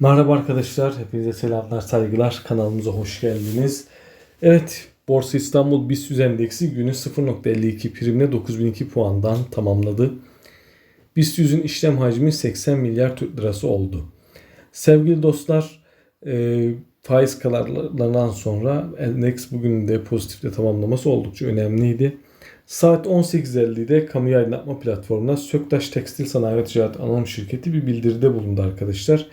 Merhaba arkadaşlar, hepinize selamlar, saygılar. Kanalımıza hoş geldiniz. Evet, Borsa İstanbul BIST endeksi günü 0.52 primle 9002 puandan tamamladı. BIST 100'ün işlem hacmi 80 milyar Türk lirası oldu. Sevgili dostlar, e, faiz kararlarından sonra endeks bugün de pozitifle tamamlaması oldukça önemliydi. Saat 18.50'de kamu aydınlatma platformuna Söktaş Tekstil Sanayi ve Ticaret Anonim Şirketi bir bildiride bulundu arkadaşlar.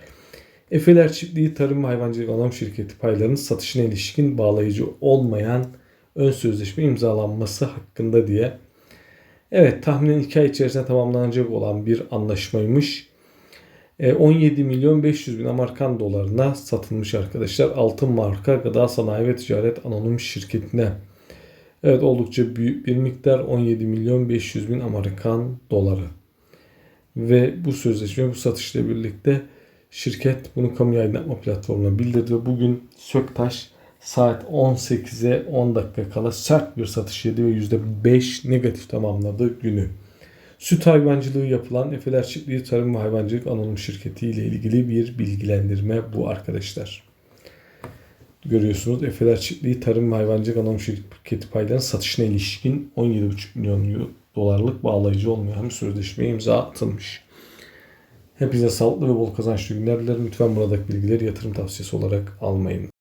Efeler Çiftliği Tarım ve Hayvancılık Anonim Şirketi paylarının satışına ilişkin bağlayıcı olmayan ön sözleşme imzalanması hakkında diye. Evet tahminen 2 ay içerisinde tamamlanacak olan bir anlaşmaymış. E, 17 milyon 500 bin Amerikan dolarına satılmış arkadaşlar. Altın marka Gıda Sanayi ve Ticaret Anonim Şirketi'ne. Evet oldukça büyük bir miktar 17 milyon 500 bin Amerikan doları. Ve bu sözleşme bu satışla birlikte şirket bunu kamu aydınlatma platformuna bildirdi ve bugün Söktaş saat 18'e 10 dakika kala sert bir satış yedi ve %5 negatif tamamladı günü. Süt hayvancılığı yapılan Efeler Çiftliği Tarım ve Hayvancılık Anonim Şirketi ile ilgili bir bilgilendirme bu arkadaşlar. Görüyorsunuz Efeler Çiftliği Tarım ve Hayvancılık Anonim Şirketi paylarının satışına ilişkin 17,5 milyon dolarlık bağlayıcı olmayan bir sözleşmeye imza atılmış. Hepinize sağlıklı ve bol kazançlı günler dilerim. Lütfen buradaki bilgileri yatırım tavsiyesi olarak almayın.